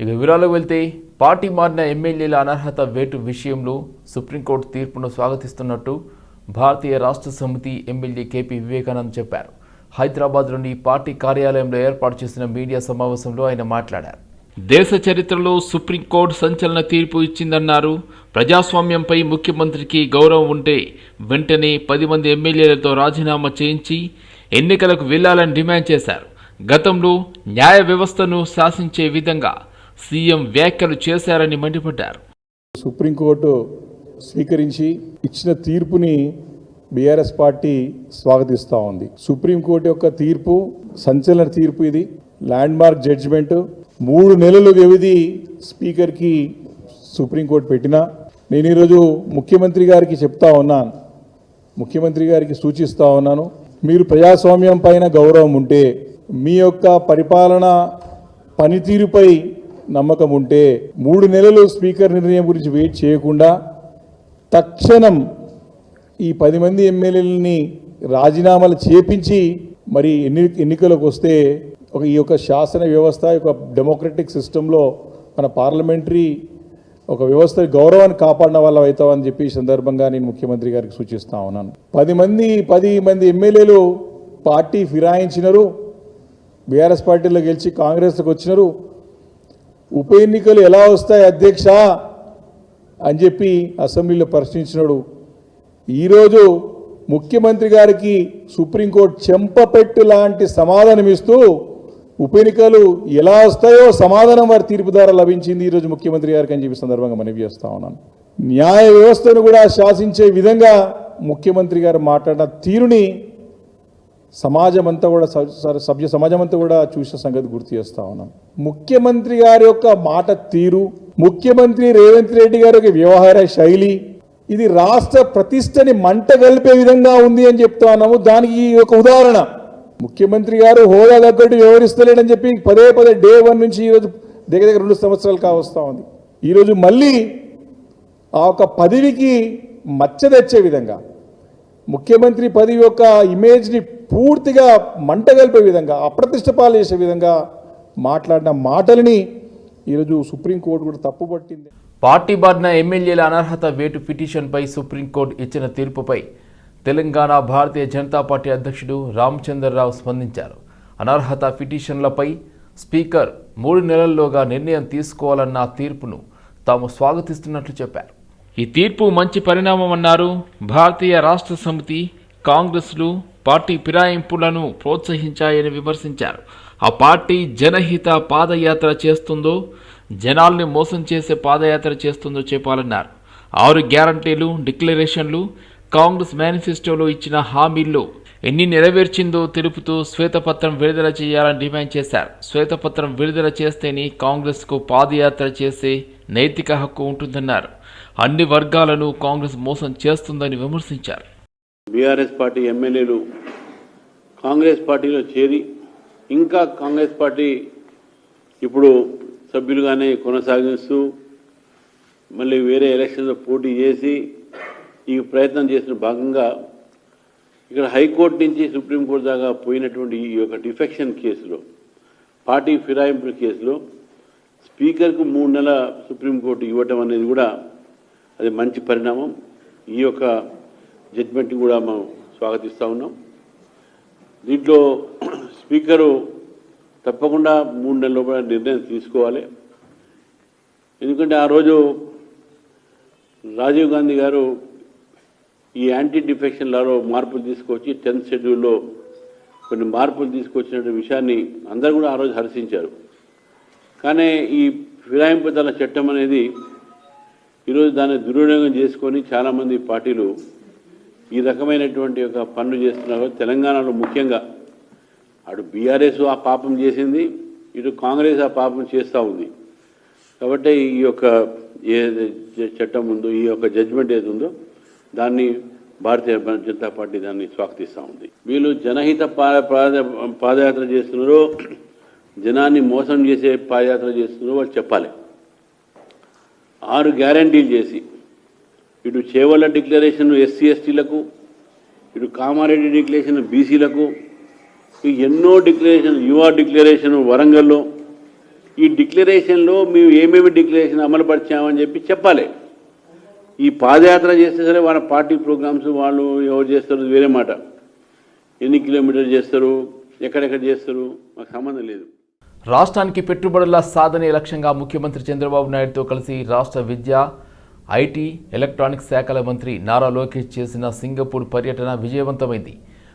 ఇక వివరాలకు వెళ్తే పార్టీ మారిన ఎమ్మెల్యేల అనర్హత వేటు విషయంలో సుప్రీంకోర్టు తీర్పును స్వాగతిస్తున్నట్టు భారతీయ రాష్ట్ర సమితి ఎమ్మెల్యే కేపీ వివేకానంద్ చెప్పారు. హైదరాబాద్లోని పార్టీ కార్యాలయంలో ఏర్పాటు చేసిన మీడియా సమావేశంలో ఆయన మాట్లాడారు. దేశ చరిత్రలో సుప్రీంకోర్టు సంచలన తీర్పు ఇచ్చిందన్నారు. ప్రజాస్వామ్యంపై ముఖ్యమంత్రికి గౌరవం ఉంటే వెంటనే పది మంది ఎమ్మెల్యేలతో రాజీనామా చేయించి ఎన్నికలకు వెళ్ళాలని డిమాండ్ చేశారు. గతంలో న్యాయ వ్యవస్థను శాసించే విధంగా సీఎం వ్యాఖ్యలు చేశారని మండిపడ్డారు. సుప్రీంకోర్టు స్వీకరించి ఇచ్చిన తీర్పుని బీఆర్ఎస్ పార్టీ స్వాగతిస్తూ ఉంది. సుప్రీంకోర్టు యొక్క తీర్పు సంచలన తీర్పు ఇది. ల్యాండ్ మార్క్ జడ్జిమెంట్ మూడు నెలలు వ్యవధి స్పీకర్కి సుప్రీంకోర్టు పెట్టినా నేను ఈరోజు ముఖ్యమంత్రి గారికి చెప్తా ఉన్నాను. ముఖ్యమంత్రి గారికి సూచిస్తూ ఉన్నాను మీరు ప్రజాస్వామ్యం పైన గౌరవం ఉంటే మీ యొక్క పరిపాలన పనితీరుపై నమ్మకం ఉంటే మూడు నెలలు స్పీకర్ నిర్ణయం గురించి వెయిట్ చేయకుండా తక్షణం ఈ పది మంది ఎమ్మెల్యేలని రాజీనామాలు చేపించి మరి ఎన్ని ఎన్నికలకు వస్తే ఒక ఈ యొక్క శాసన వ్యవస్థ యొక్క డెమోక్రటిక్ సిస్టంలో మన పార్లమెంటరీ ఒక వ్యవస్థ గౌరవాన్ని కాపాడిన వాళ్ళ అవుతామని చెప్పి సందర్భంగా నేను ముఖ్యమంత్రి గారికి సూచిస్తా ఉన్నాను. పది మంది పది మంది ఎమ్మెల్యేలు పార్టీ ఫిరాయించినారు బీఆర్ఎస్ పార్టీలో గెలిచి కాంగ్రెస్కి వచ్చినారు ఉప ఎన్నికలు ఎలా వస్తాయి అధ్యక్ష? అని చెప్పి అసెంబ్లీలో ప్రశ్నించినాడు. ఈరోజు ముఖ్యమంత్రి గారికి సుప్రీంకోర్టు చెంపపెట్టు లాంటి సమాధానం ఇస్తూ ఉప ఎన్నికలు ఎలా వస్తాయో సమాధానం వారి తీర్పు ద్వారా లభించింది ఈరోజు ముఖ్యమంత్రి గారికి అని చెప్పి సందర్భంగా మనవి చేస్తా ఉన్నాను. న్యాయ వ్యవస్థను కూడా శాసించే విధంగా ముఖ్యమంత్రి గారు మాట్లాడిన తీరుని సమాజం అంతా కూడా స- సభ్య సమాజం అంతా కూడా చూసిన సంగతి గుర్తు చేస్తా ఉన్నాం. ముఖ్యమంత్రి గారి యొక్క మాట తీరు ముఖ్యమంత్రి రేవంత్ రెడ్డి గారి యొక్క వ్యవహార శైలి ఇది రాష్ట్ర ప్రతిష్టని మంట కలిపే విధంగా ఉంది అని చెప్తా ఉన్నాము. దానికి ఈ ఒక ఉదాహరణ. ముఖ్యమంత్రి గారు హోదా తగ్గట్టు వ్యవహరిస్తలేడని చెప్పి పదే పదే డే వన్ నుంచి ఈరోజు దగ్గర దగ్గర రెండు సంవత్సరాలు కావస్తా ఉంది. ఈరోజు మళ్ళీ ఆ ఒక పదవికి మచ్చ తెచ్చే విధంగా ముఖ్యమంత్రి పదవి యొక్క ఇమేజ్ని పూర్తిగా మంటగలిపే విధంగా అప్రతిష్ట పాలు చేసే విధంగా మాట్లాడిన మాటలని ఈరోజు సుప్రీంకోర్టు కూడా తప్పుపట్టింది. పార్టీ బారిన ఎమ్మెల్యేల అనర్హత వేటు పిటిషన్పై సుప్రీంకోర్టు ఇచ్చిన తీర్పుపై తెలంగాణ భారతీయ జనతా పార్టీ అధ్యక్షుడు రామచంద్రరావు స్పందించారు. అనర్హత పిటిషన్లపై స్పీకర్ మూడు నెలల్లోగా నిర్ణయం తీసుకోవాలన్న తీర్పును తాము స్వాగతిస్తున్నట్లు చెప్పారు. ఈ తీర్పు మంచి పరిణామం అన్నారు భారతీయ రాష్ట్ర సమితి కాంగ్రెస్లు పార్టీ ఫిరాయింపులను ప్రోత్సహించాయని విమర్శించారు. ఆ పార్టీ జనహిత పాదయాత్ర చేస్తుందో జనాల్ని మోసం చేసే పాదయాత్ర చేస్తుందో చెప్పాలన్నారు. ఆరు గ్యారంటీలు డిక్లరేషన్లు కాంగ్రెస్ మేనిఫెస్టోలో ఇచ్చిన హామీల్లో ఎన్ని నెరవేర్చిందో తెలుపుతూ శ్వేతపత్రం విడుదల చేయాలని డిమాండ్ చేశారు. శ్వేతపత్రం విడుదల చేస్తేనే కాంగ్రెస్కు పాదయాత్ర చేసే నైతిక హక్కు ఉంటుందన్నారు. అన్ని వర్గాలను కాంగ్రెస్ మోసం చేస్తుందని విమర్శించారు. బీఆర్ఎస్ పార్టీ ఎమ్మెల్యేలు కాంగ్రెస్ పార్టీలో చేరి ఇంకా కాంగ్రెస్ పార్టీ ఇప్పుడు సభ్యులుగానే కొనసాగిస్తూ మళ్ళీ వేరే ఎలక్షన్లో పోటీ చేసి ఈ ప్రయత్నం చేసిన భాగంగా ఇక్కడ హైకోర్టు నుంచి సుప్రీంకోర్టు దాకా పోయినటువంటి ఈ యొక్క డిఫెక్షన్ కేసులో పార్టీ ఫిరాయింపుల కేసులో స్పీకర్కు మూడు నెలల సుప్రీంకోర్టు ఇవ్వటం అనేది కూడా అది మంచి పరిణామం. ఈ యొక్క జడ్జిమెంట్ని కూడా మనం స్వాగతిస్తూ ఉన్నాం. దీంట్లో స్పీకరు తప్పకుండా మూడు నెలల కూడా నిర్ణయం తీసుకోవాలి. ఎందుకంటే ఆ రోజు రాజీవ్ గాంధీ గారు ఈ యాంటీ డిఫెక్షన్ లాలో మార్పులు తీసుకొచ్చి టెన్త్ షెడ్యూల్లో కొన్ని మార్పులు తీసుకొచ్చిన విషయాన్ని అందరూ కూడా ఆ రోజు హర్షించారు. కానీ ఈ ఫిరాయింపుదల చట్టం అనేది ఈరోజు దాన్ని దుర్వినియోగం చేసుకొని చాలామంది పార్టీలు ఈ రకమైనటువంటి ఒక పనులు చేస్తున్నారు. తెలంగాణలో ముఖ్యంగా అటు బీఆర్ఎస్ ఆ పాపం చేసింది ఇటు కాంగ్రెస్ ఆ పాపం చేస్తూ ఉంది. కాబట్టి ఈ యొక్క ఏ చట్టం ఉందో ఈ యొక్క జడ్జిమెంట్ ఏది ఉందో దాన్ని భారతీయ జనతా పార్టీ దాన్ని స్వాగతిస్తూ ఉంది. వీళ్ళు జనహిత పాద- పాదయాత్ర చేస్తున్నారో జనాన్ని మోసం చేసే పాదయాత్ర చేస్తున్నారో వాళ్ళు చెప్పాలి. ఆరు గ్యారంటీలు చేసి ఇటు చేవల డిక్లరేషన్ ఎస్సీ ఎస్టీలకు ఇటు కామారెడ్డి డిక్లరేషన్ బీసీలకు ఈ ఎన్నో డిక్లరేషన్ యువ డిక్లరేషన్ వరంగల్లో ఈ డిక్లరేషన్లో మేము ఏమేమి డిక్లరేషన్ అమలుపరిచామని చెప్పి చెప్పాలి. ఈ పాదయాత్ర చేస్తే సరే వాళ్ళ పార్టీ ప్రోగ్రామ్స్ వాళ్ళు ఎవరు చేస్తారు వేరే మాట. ఎన్ని కిలోమీటర్లు చేస్తారు ఎక్కడెక్కడ చేస్తారు మాకు సంబంధం లేదు. రాష్ట్రానికి పెట్టుబడుల సాధనే లక్ష్యంగా ముఖ్యమంత్రి చంద్రబాబు నాయుడుతో కలిసి రాష్ట్ర విద్య ఐటీ ఎలక్ట్రానిక్స్ శాఖల మంత్రి నారా లోకేష్ చేసిన సింగపూర్ పర్యటన విజయవంతమైంది.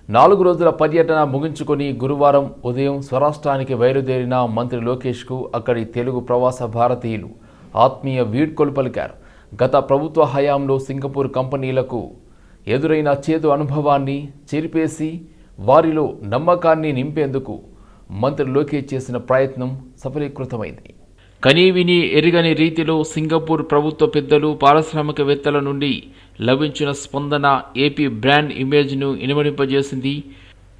నాలుగు రోజుల పర్యటన ముగించుకొని గురువారం ఉదయం స్వరాష్ట్రానికి బయలుదేరిన మంత్రి లోకేష్కు అక్కడి తెలుగు ప్రవాస భారతీయులు ఆత్మీయ వీడ్కోలు పలికారు గత ప్రభుత్వ హయాంలో సింగపూర్ కంపెనీలకు ఎదురైన చేదు అనుభవాన్ని చెరిపేసి వారిలో నమ్మకాన్ని నింపేందుకు మంత్రి లోకేష్ చేసిన ప్రయత్నం సఫలీకృతమైంది. కనీవిని ఎరుగని రీతిలో సింగపూర్ ప్రభుత్వ పెద్దలు పారిశ్రామికవేత్తల నుండి లభించిన స్పందన ఏపీ బ్రాండ్ ఇమేజ్ను ఇనుమడింపజేసింది.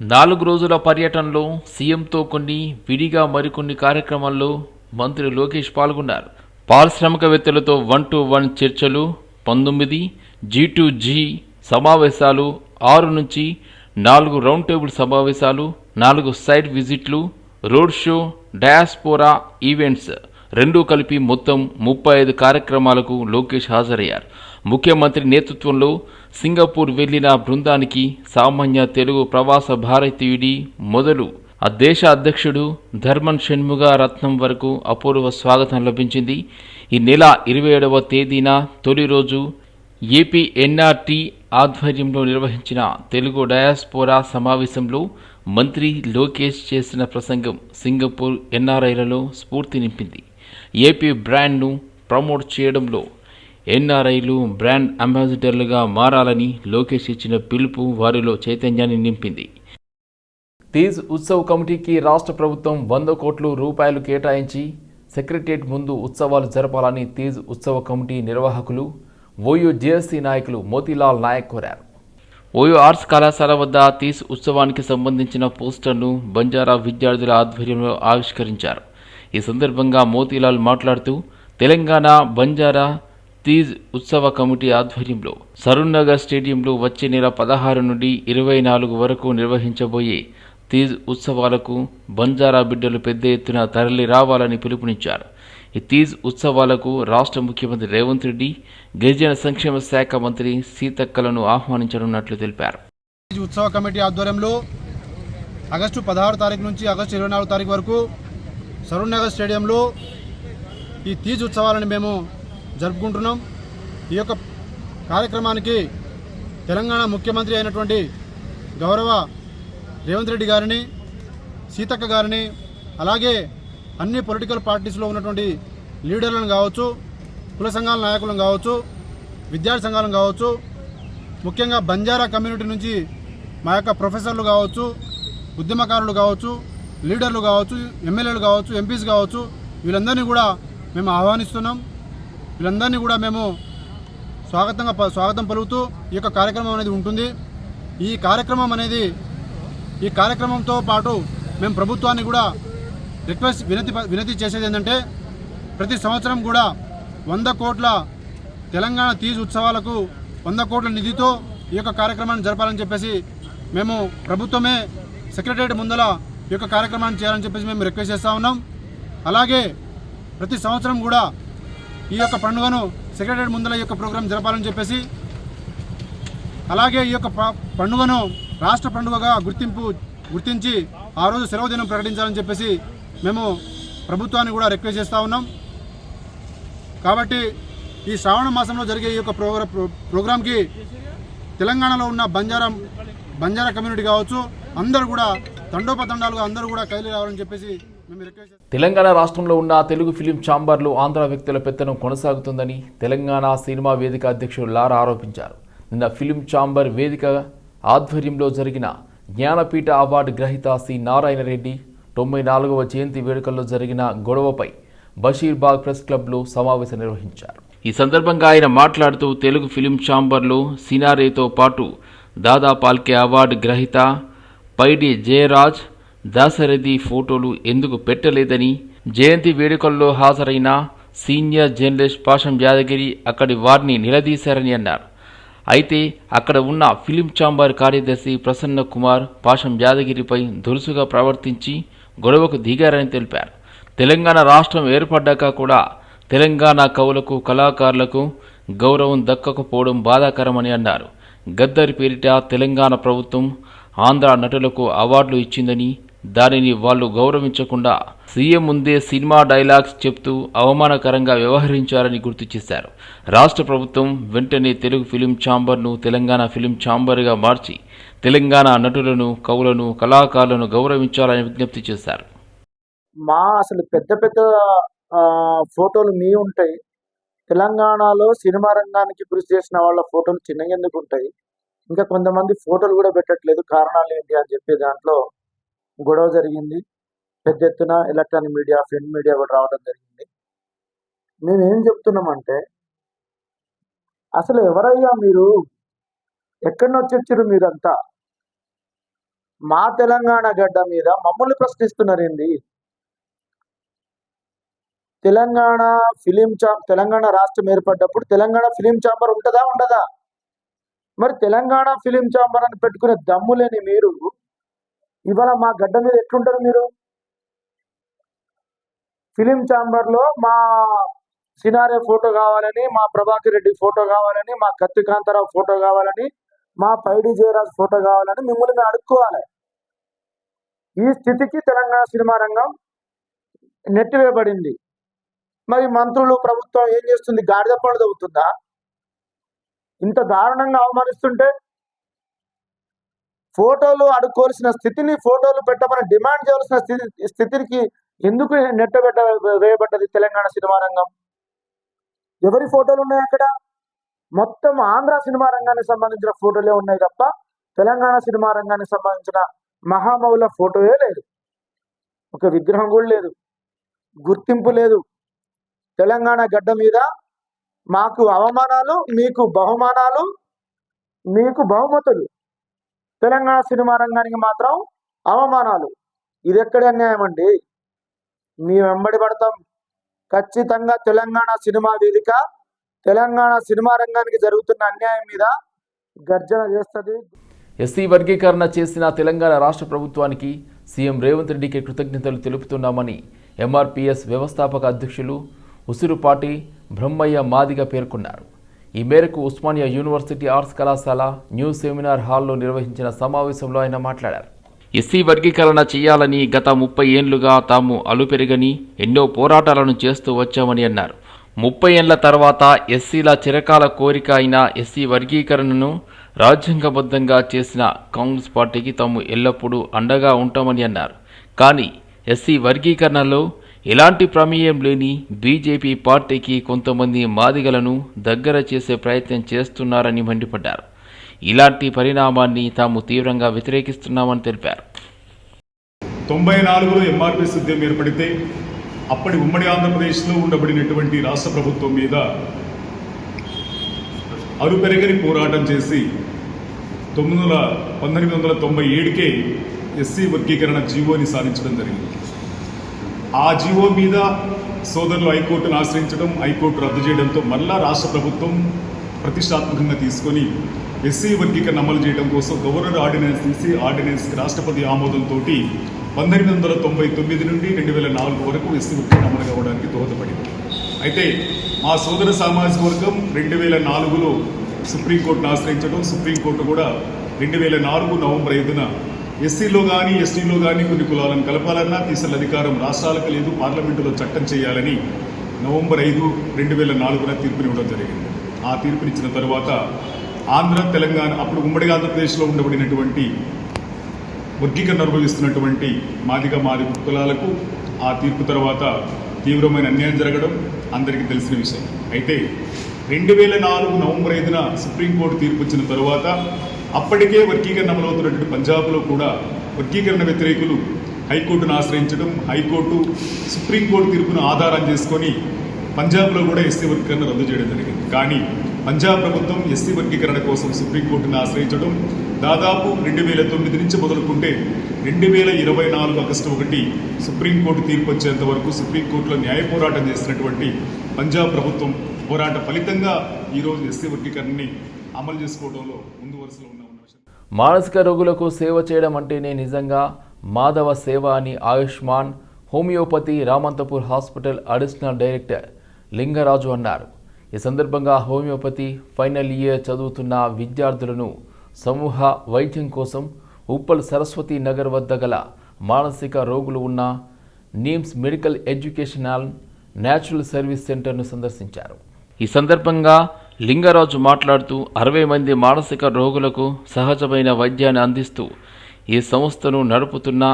నాలుగు రోజుల పర్యటనలో సీఎంతో కొన్ని విడిగా మరికొన్ని కార్యక్రమాల్లో మంత్రి లోకేష్ పాల్గొన్నారు. పారిశ్రామికవేత్తలతో వన్ టు వన్ చర్చలు పంతొమ్మిది జీ టు జీ సమావేశాలు ఆరు నుంచి నాలుగు రౌండ్ టేబుల్ సమావేశాలు నాలుగు సైట్ విజిట్లు రోడ్ షో డయాస్పోరా ఈవెంట్స్ రెండూ కలిపి మొత్తం ముప్పై ఐదు కార్యక్రమాలకు లోకేష్ హాజరయ్యారు. ముఖ్యమంత్రి నేతృత్వంలో సింగపూర్ వెళ్ళిన బృందానికి సామాన్య తెలుగు ప్రవాస భారతీయుడి మొదలు ఆ దేశ అధ్యక్షుడు ధర్మన్ షణ్ముగ రత్నం వరకు అపూర్వ స్వాగతం లభించింది. ఈ నెల ఇరవై ఏడవ తేదీన తొలి రోజు ఏపీ ఎన్ఆర్టీ ఆధ్వర్యంలో నిర్వహించిన తెలుగు డయాస్పోరా సమావేశంలో మంత్రి లోకేష్ చేసిన ప్రసంగం సింగపూర్ ఎన్ఆర్ఐలలో స్ఫూర్తి నింపింది. ఏపీ బ్రాండ్ను ప్రమోట్ చేయడంలో ఎన్ఆర్ఐలు బ్రాండ్ అంబాసిడర్లుగా మారాలని లోకేష్ ఇచ్చిన పిలుపు వారిలో చైతన్యాన్ని నింపింది. తీజ్ ఉత్సవ్ కమిటీకి రాష్ట్ర ప్రభుత్వం వంద కోట్లు రూపాయలు కేటాయించి సెక్రటరియట్ ముందు ఉత్సవాలు జరపాలని తీజ్ ఉత్సవ కమిటీ నిర్వాహకులు ఓయూ జేఎస్సీ నాయకులు మోతీలాల్ నాయక్ కోరారు. ఓయూ ఆర్ట్స్ కళాశాల వద్ద తీస్ ఉత్సవానికి సంబంధించిన పోస్టర్ను బంజారా విద్యార్థుల ఆధ్వర్యంలో ఆవిష్కరించారు. ఈ సందర్భంగా మోతీలాల్ మాట్లాడుతూ తెలంగాణ బంజారా తీజ్ ఉత్సవ కమిటీ ఆధ్వర్యంలో సరూర్ స్టేడియంలో వచ్చే నెల పదహారు నుండి ఇరవై నాలుగు వరకు నిర్వహించబోయే తీజ్ ఉత్సవాలకు బంజారా బిడ్డలు పెద్ద ఎత్తున తరలి రావాలని పిలుపునిచ్చారు. ఈ తీజ్ ఉత్సవాలకు రాష్ట్ర ముఖ్యమంత్రి రేవంత్ రెడ్డి గిరిజన సంక్షేమ శాఖ మంత్రి సీతక్కలను ఆహ్వానించనున్నట్లు తెలిపారు. ఉత్సవ కమిటీ ఆధ్వర్యంలో ఆగస్టు పదహారు తారీఖు నుంచి ఆగస్టు ఇరవై నాలుగు తారీఖు వరకు సరూర్నగర్ స్టేడియంలో ఈ తీజ్ ఉత్సవాలను మేము జరుపుకుంటున్నాం. ఈ యొక్క కార్యక్రమానికి తెలంగాణ ముఖ్యమంత్రి అయినటువంటి గౌరవ రేవంత్ రెడ్డి గారిని సీతక్క గారిని అలాగే అన్ని పొలిటికల్ పార్టీస్లో ఉన్నటువంటి లీడర్లను కావచ్చు కుల సంఘాల నాయకులను కావచ్చు విద్యార్థి సంఘాలను కావచ్చు ముఖ్యంగా బంజారా కమ్యూనిటీ నుంచి మా యొక్క ప్రొఫెసర్లు కావచ్చు ఉద్యమకారులు కావచ్చు లీడర్లు కావచ్చు ఎమ్మెల్యేలు కావచ్చు ఎంపీస్ కావచ్చు వీళ్ళందరినీ కూడా మేము ఆహ్వానిస్తున్నాం. వీళ్ళందరినీ కూడా మేము స్వాగతంగా ప- స్వాగతం పలుకుతూ ఈ యొక్క కార్యక్రమం అనేది ఉంటుంది. ఈ కార్యక్రమం అనేది ఈ కార్యక్రమంతో పాటు మేము ప్రభుత్వాన్ని కూడా రిక్వెస్ట్ వినతి ప- వినతి చేసేది ఏంటంటే ప్రతి సంవత్సరం కూడా వంద కోట్ల తెలంగాణ తీజ్ ఉత్సవాలకు వంద కోట్ల నిధితో ఈ యొక్క కార్యక్రమాన్ని జరపాలని చెప్పేసి మేము ప్రభుత్వమే సెక్రటరియట్ ముందల ఈ యొక్క కార్యక్రమాన్ని చేయాలని చెప్పేసి మేము రిక్వెస్ట్ చేస్తూ ఉన్నాం. అలాగే ప్రతి సంవత్సరం కూడా ఈ యొక్క పండుగను సెక్రటరీ ముందల ఈ యొక్క ప్రోగ్రాం జరపాలని చెప్పేసి అలాగే ఈ యొక్క పండుగను రాష్ట్ర పండుగగా గుర్తింపు గుర్తించి ఆ రోజు సెలవు దినం ప్రకటించాలని చెప్పేసి మేము ప్రభుత్వాన్ని కూడా రిక్వెస్ట్ చేస్తూ ఉన్నాం. కాబట్టి ఈ శ్రావణ మాసంలో జరిగే ఈ యొక్క ప్రోగ్రా ప్రో- ప్రోగ్రాంకి తెలంగాణలో ఉన్న బంజారా బంజారా కమ్యూనిటీ కావచ్చు అందరూ కూడా అందరూ కూడా రావాలని చెప్పేసి తెలంగాణ రాష్ట్రంలో ఉన్న తెలుగు ఫిలిం ఛాంబర్లు ఆంధ్ర వ్యక్తుల పెత్తనం కొనసాగుతుందని తెలంగాణ సినిమా వేదిక అధ్యక్షుడు లారా ఆరోపించారు. నిన్న ఫిలిం ఛాంబర్ వేదిక ఆధ్వర్యంలో జరిగిన జ్ఞానపీఠ అవార్డు గ్రహీత సి నారాయణ రెడ్డి తొంభై నాలుగవ జయంతి వేడుకల్లో జరిగిన గొడవపై బషీర్బాగ్ ప్రెస్ క్లబ్లో సమావేశం నిర్వహించారు. ఈ సందర్భంగా ఆయన మాట్లాడుతూ తెలుగు ఫిలిం ఛాంబర్లో సినారేతో పాటు దాదా పాల్కే అవార్డు గ్రహీత పైడి జయరాజ్ దాశరథి ఫోటోలు ఎందుకు పెట్టలేదని? జయంతి వేడుకల్లో హాజరైన సీనియర్ జర్నలిస్ట్ పాషం యాదగిరి అక్కడి వారిని నిలదీశారని అన్నారు. అయితే అక్కడ ఉన్న ఫిలిం ఛాంబర్ కార్యదర్శి ప్రసన్న కుమార్ పాషం యాదగిరిపై దురుసుగా ప్రవర్తించి గొడవకు దిగారని తెలిపారు. తెలంగాణ రాష్ట్రం ఏర్పడ్డాక కూడా తెలంగాణ కవులకు కళాకారులకు గౌరవం దక్కకపోవడం బాధాకరమని అన్నారు. గద్దరి పేరిట తెలంగాణ ప్రభుత్వం ఆంధ్ర నటులకు అవార్డులు ఇచ్చిందని దానిని వాళ్ళు గౌరవించకుండా సీఎం ముందే సినిమా డైలాగ్స్ చెప్తూ అవమానకరంగా వ్యవహరించారని గుర్తు చేశారు. రాష్ట్ర ప్రభుత్వం వెంటనే తెలుగు ఫిలిం ఛాంబర్ను తెలంగాణ ఫిలిం ఛాంబర్గా మార్చి తెలంగాణ నటులను కవులను కళాకారులను గౌరవించాలని విజ్ఞప్తి చేశారు. మా అసలు పెద్ద పెద్ద ఫోటోలు మీ ఉంటాయి. తెలంగాణలో సినిమా రంగానికి కృషి చేసిన వాళ్ళ ఫోటోలు చిన్నగా ఎందుకు ఉంటాయి? ఇంకా కొంతమంది ఫోటోలు కూడా పెట్టట్లేదు. కారణాలు ఏంటి అని చెప్పి దాంట్లో గొడవ జరిగింది. పెద్ద ఎత్తున ఎలక్ట్రానిక్ మీడియా ప్రింట్ మీడియా కూడా రావడం జరిగింది. మేము ఏం చెప్తున్నామంటే అసలు ఎవరయ్యా మీరు? ఎక్కడి నుంచి వచ్చారు మీరంతా? మా తెలంగాణ గడ్డ మీద మమ్మల్ని ప్రశ్నిస్తున్నారేంది? తెలంగాణ ఫిలిం చా తెలంగాణ రాష్ట్రం ఏర్పడ్డప్పుడు తెలంగాణ ఫిలిం ఛాంబర్ ఉంటుందా ఉండదా? మరి తెలంగాణ ఫిలిం ఛాంబర్ అని పెట్టుకునే దమ్ము లేని మీరు ఇవాళ మా గడ్డ మీద ఎట్లుంటారు మీరు? ఫిలిం ఛాంబర్లో మా సినారే ఫోటో కావాలని మా ప్రభాకర్ రెడ్డి ఫోటో కావాలని మా కత్తి కాంతారావు ఫోటో కావాలని మా పైడి జయరాజ్ ఫోటో కావాలని మిమ్మల్ని మేము అడుక్కోవాలి. ఈ స్థితికి తెలంగాణ సినిమా రంగం నెట్టివేయబడింది. మరి మంత్రులు ప్రభుత్వం ఏం చేస్తుంది? గాడిద పనులు అవుతుందా ఇంత దారుణంగా అవమానిస్తుంటే ఫోటోలు అడుక్కోవాల్సిన స్థితిని ఫోటోలు పెట్టమని డిమాండ్ చేయాల్సిన స్థితి స్థితికి ఎందుకు నెట్టబెట్ట వేయబడ్డది తెలంగాణ సినిమా రంగం? ఎవరి ఫోటోలు ఉన్నాయి అక్కడ? మొత్తం ఆంధ్ర సినిమా రంగానికి సంబంధించిన ఫోటోలే ఉన్నాయి తప్ప తెలంగాణ సినిమా రంగానికి సంబంధించిన మహామౌల ఫోటోయే లేదు. ఒక విగ్రహం కూడా లేదు. గుర్తింపు లేదు. తెలంగాణ గడ్డ మీద మాకు అవమానాలు మీకు బహుమానాలు మీకు బహుమతులు. తెలంగాణ సినిమా రంగానికి మాత్రం అవమానాలు. ఇది ఎక్కడి అన్యాయం అండి? మీ వెంబడి పడతాం. ఖచ్చితంగా తెలంగాణ సినిమా వేదిక తెలంగాణ సినిమా రంగానికి జరుగుతున్న అన్యాయం మీద గర్జన చేస్తుంది. ఎస్సీ వర్గీకరణ చేసిన తెలంగాణ రాష్ట్ర ప్రభుత్వానికి సీఎం రేవంత్ రెడ్డికి కృతజ్ఞతలు తెలుపుతున్నామని ఎంఆర్పిఎస్ వ్యవస్థాపక అధ్యక్షులు ఉసిరుపాటి బ్రహ్మయ్య మాదిగ పేర్కొన్నారు. ఈ మేరకు ఉస్మానియా యూనివర్సిటీ ఆర్ట్స్ కళాశాల న్యూ సెమినార్ హాల్లో నిర్వహించిన సమావేశంలో ఆయన మాట్లాడారు. ఎస్సీ వర్గీకరణ చేయాలని గత ముప్పై ఏండ్లుగా తాము అలుపెరగని ఎన్నో పోరాటాలను చేస్తూ వచ్చామని అన్నారు. ముప్పై ఏండ్ల తర్వాత ఎస్సీల చిరకాల కోరిక అయిన ఎస్సీ వర్గీకరణను రాజ్యాంగబద్ధంగా చేసిన కాంగ్రెస్ పార్టీకి తాము ఎల్లప్పుడూ అండగా ఉంటామని అన్నారు. కానీ ఎస్సీ వర్గీకరణలో ఎలాంటి ప్రమేయం లేని బీజేపీ పార్టీకి కొంతమంది మాదిగలను దగ్గర చేసే ప్రయత్నం చేస్తున్నారని మండిపడ్డారు. ఇలాంటి పరిణామాన్ని తాము తీవ్రంగా వ్యతిరేకిస్తున్నామని తెలిపారు. తొంభై నాలుగులో ఎంఆర్పీ సిద్ధం ఏర్పడితే అప్పటి ఉమ్మడి ఆంధ్రప్రదేశ్లో ఉండబడినటువంటి రాష్ట్ర ప్రభుత్వం మీద అరుపెరగని పోరాటం చేసి తొమ్మిది వందల పంతొమ్మిది వందల తొంభై ఏడుకే ఎస్సీ వర్గీకరణ జీవోని సాధించడం జరిగింది. ఆ జీవో మీద సోదరులు హైకోర్టును ఆశ్రయించడం హైకోర్టు రద్దు చేయడంతో మళ్ళా రాష్ట్ర ప్రభుత్వం ప్రతిష్టాత్మకంగా తీసుకొని ఎస్సీ వర్గీకరణ అమలు చేయడం కోసం గవర్నర్ ఆర్డినెన్స్ తీసి ఆర్డినెన్స్ రాష్ట్రపతి ఆమోదంతో పంతొమ్మిది వందల తొంభై తొమ్మిది నుండి రెండు వేల నాలుగు వరకు ఎస్సీ వర్గీకరణ అమలు కావడానికి దోహదపడింది. అయితే మా సోదర సామాజిక వర్గం రెండు వేల నాలుగులో సుప్రీంకోర్టును ఆశ్రయించడం సుప్రీంకోర్టు కూడా రెండు వేల నాలుగు నవంబర్ ఐదున ఎస్సీలో కానీ ఎస్టీలో కానీ కొన్ని కులాలను కలపాలన్నా తీసిన అధికారం రాష్ట్రాలకు లేదు పార్లమెంటులో చట్టం చేయాలని నవంబర్ ఐదు రెండు వేల నాలుగున తీర్పునివ్వడం జరిగింది. ఆ తీర్పునిచ్చిన తర్వాత ఆంధ్ర తెలంగాణ అప్పుడు ఉమ్మడి ఆంధ్రప్రదేశ్లో ఉండబడినటువంటి వర్గీకరణ అనుభవిస్తున్నటువంటి మాదిగ మాది కులాలకు ఆ తీర్పు తర్వాత తీవ్రమైన అన్యాయం జరగడం అందరికీ తెలిసిన విషయం. అయితే రెండు వేల నాలుగు నవంబర్ ఐదున సుప్రీంకోర్టు తీర్పు వచ్చిన తరువాత అప్పటికే వర్గీకరణ అమలవుతున్నటువంటి పంజాబ్లో కూడా వర్గీకరణ వ్యతిరేకులు హైకోర్టును ఆశ్రయించడం హైకోర్టు సుప్రీంకోర్టు తీర్పును ఆధారం చేసుకొని పంజాబ్లో కూడా ఎస్సీ వర్గీకరణ రద్దు చేయడం జరిగింది. కానీ పంజాబ్ ప్రభుత్వం ఎస్సీ వర్గీకరణ కోసం సుప్రీంకోర్టును ఆశ్రయించడం దాదాపు రెండు వేల తొమ్మిది నుంచి మొదలుకుంటే రెండు వేల ఇరవై నాలుగు ఆగస్టు ఒకటి సుప్రీంకోర్టు తీర్పు వచ్చేంత వరకు సుప్రీంకోర్టులో న్యాయ పోరాటం చేసినటువంటి పంజాబ్ ప్రభుత్వం పోరాట ఫలితంగా ఈరోజు ఎస్సీ వర్గీకరణని అమలు చేసుకోవడంలో ముందు వరుసలో ఉన్న మానసిక రోగులకు సేవ చేయడం అంటేనే నిజంగా మాధవ సేవ అని Ayushman homeopathy Ramanthapur hospital additional director Lingaraju అన్నారు. ఈ సందర్భంగా హోమియోపతి ఫైనల్ ఇయర్ చదువుతున్న విద్యార్థులను సమూహ వైద్యం కోసం ఉప్పల్ సరస్వతి నగర్ వద్ద గల మానసిక రోగులు ఉన్న NIMS medical educational natural service సెంటర్ను సందర్శించారు. ఈ సందర్భంగా లింగరాజు మాట్లాడుతూ అరవై మంది మానసిక రోగులకు సహజమైన వైద్యాన్ని అందిస్తూ ఈ సంస్థను నడుపుతున్న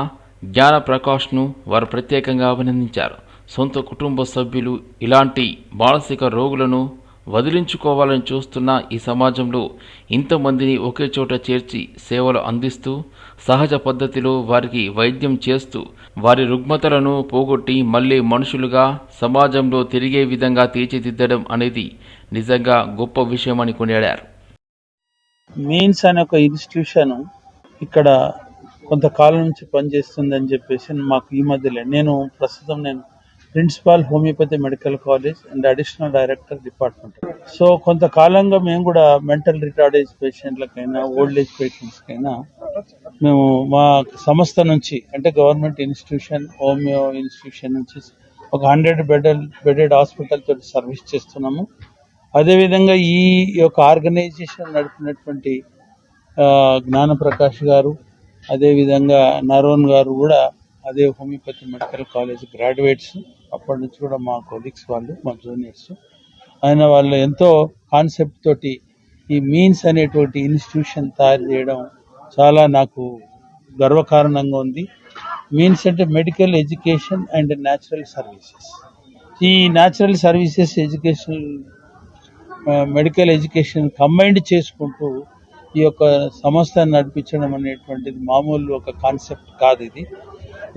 జ్ఞాన ప్రకాష్ను వారు ప్రత్యేకంగా అభినందించారు. సొంత కుటుంబ సభ్యులు ఇలాంటి మానసిక రోగులను వదిలించుకోవాలని చూస్తున్న ఈ సమాజంలో ఇంతమందిని ఒకే చోట చేర్చి సేవలు అందిస్తూ సహజ పద్ధతిలో వారికి వైద్యం చేస్తూ వారి రుగ్మతలను పోగొట్టి మళ్ళీ మనుషులుగా సమాజంలో తిరిగే విధంగా తీర్చిదిద్దడం అనేది నిజంగా గొప్ప విషయమని కొనియాడారు. మెయిన్స్ అనే ఒక ఇన్స్టిట్యూషన్ ఇక్కడ కొంతకాలం నుంచి పనిచేస్తుందని చెప్పేసి మాకు ఈ మధ్యలో నేను ప్రస్తుతం నేను principal homeopathy medical college and additional director department. So కొంతకాలంగా మేము కూడా మెంటల్ రిటార్డేజ్ పేషెంట్లకైనా ఓల్డ్ ఏజ్ పేషెంట్స్కైనా మేము మా సంస్థ నుంచి అంటే గవర్నమెంట్ ఇన్స్టిట్యూషన్ హోమియో ఇన్స్టిట్యూషన్ నుంచి ఒక హండ్రెడ్ బెడెడ్ బెడెడ్ హాస్పిటల్ తోటి సర్వీస్ చేస్తున్నాము. అదేవిధంగా ఈ యొక్క ఆర్గనైజేషన్ నడిపినటువంటి జ్ఞానప్రకాష్ గారు అదేవిధంగా నరోన్ గారు కూడా అదే హోమియోపతి మెడికల్ కాలేజ్ గ్రాడ్యుయేట్స్. అప్పటి నుంచి కూడా మా కొలీగ్స్ వాళ్ళు మా జూనియర్స్. ఆయన వాళ్ళు ఎంతో కాన్సెప్ట్ తోటి ఈ మీన్స్ అనేటువంటి ఇన్స్టిట్యూషన్ తయారు చేయడం చాలా నాకు గర్వకారణంగా ఉంది. మీన్స్ అంటే medical education and natural services. ఈ natural services education medical education combined చేసుకుంటూ ఈ యొక్క సంస్థను నడిపించడం అనేటువంటిది మామూలు ఒక కాన్సెప్ట్ కాదు ఇది.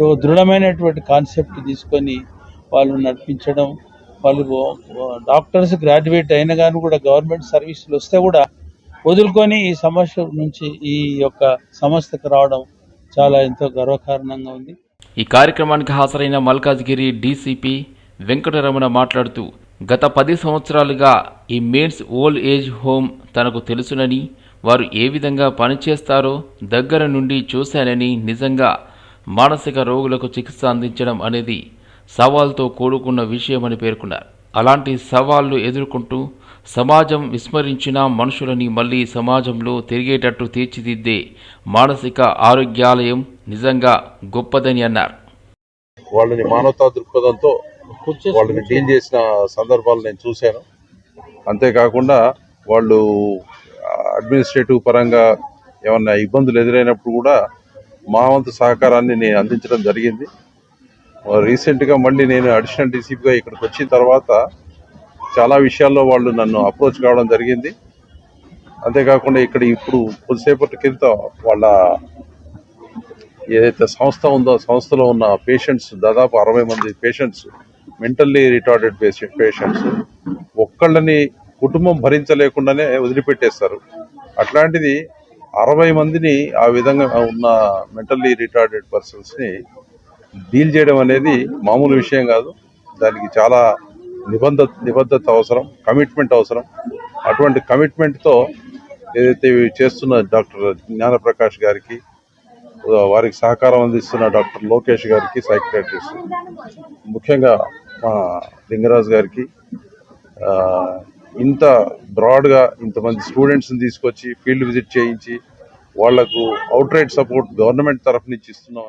ఒక దృఢమైనటువంటి కాన్సెప్ట్ తీసుకొని వాళ్ళు నడిపించడం వాళ్ళు డాక్టర్స్ గ్రాడ్యుయేట్ అయిన కానీ కూడా గవర్నమెంట్ సర్వీసులు వస్తే కూడా వదులుకొని ఈ సమస్య నుంచి ఈ యొక్క సంస్థకు రావడం చాలా ఎంతో గర్వకారణంగా ఉంది. ఈ కార్యక్రమానికి హాజరైన మల్కాజ్గిరి డీసీపీ వెంకటరమణ మాట్లాడుతూ గత పది సంవత్సరాలుగా ఈ మేడ్స్ ఓల్డ్ ఏజ్ హోమ్ తనకు తెలుసునని వారు ఏ విధంగా పనిచేస్తారో దగ్గర నుండి చూశానని నిజంగా మానసిక రోగులకు చికిత్స అందించడం అనేది సవాల్తో కూడుకున్న విషయమని పేర్కొన్నారు. అలాంటి సవాళ్ళు ఎదుర్కొంటూ సమాజం విస్మరించిన మనుషులని మళ్ళీ సమాజంలో తిరిగేటట్టు తీర్చిదిద్దే మానసిక ఆరోగ్యాలయం నిజంగా గొప్పదని అన్నారు. వాళ్ళని మానవతా దృక్పథంతో వాళ్ళని డీల్ చేసిన సందర్భాలు నేను చూశాను. అంతేకాకుండా వాళ్ళు అడ్మినిస్ట్రేటివ్ పరంగా ఏమన్నా ఇబ్బందులు ఎదురైనప్పుడు కూడా మా వంతు సహకారాన్ని నేను అందించడం జరిగింది. రీసెంట్గా మళ్ళీ నేను అడిషనల్ డీసీపీగా ఇక్కడికి వచ్చిన తర్వాత చాలా విషయాల్లో వాళ్ళు నన్ను అప్రోచ్ కావడం జరిగింది. అంతేకాకుండా ఇక్కడ ఇప్పుడు కొద్దిసేపటి క్రితం వాళ్ళ ఏదైతే సంస్థ ఉందో సంస్థలో ఉన్న పేషెంట్స్ దాదాపు అరవై మంది పేషెంట్స్ మెంటల్లీ రిటార్డెడ్ పేషెంట్స్ ఒక్కళ్ళని కుటుంబం భరించలేకుండానే వదిలిపెట్టేస్తారు. అట్లాంటిది అరవై మందిని ఆ విధంగా ఉన్న మెంటల్లీ రిటార్డెడ్ పర్సన్స్ని డీల్ చేయడం అనేది మామూలు విషయం కాదు. దానికి చాలా నిబంధ నిబద్ధత అవసరం కమిట్మెంట్ అవసరం. అటువంటి కమిట్మెంట్తో ఏదైతే చేస్తున్న డాక్టర్ జ్ఞానప్రకాష్ గారికి వారికి సహకారం అందిస్తున్న డాక్టర్ లోకేష్ గారికి సైక్రటిస్ట్ ముఖ్యంగా మా లింగరాజు గారికి ఇంత బ్రాడ్గా ఇంతమంది స్టూడెంట్స్ని తీసుకొచ్చి ఫీల్డ్ విజిట్ చేయించి వాళ్ళకు అవుట్ రైట్ సపోర్ట్ గవర్నమెంట్ తరఫు నుంచి ఇస్తున్నాం.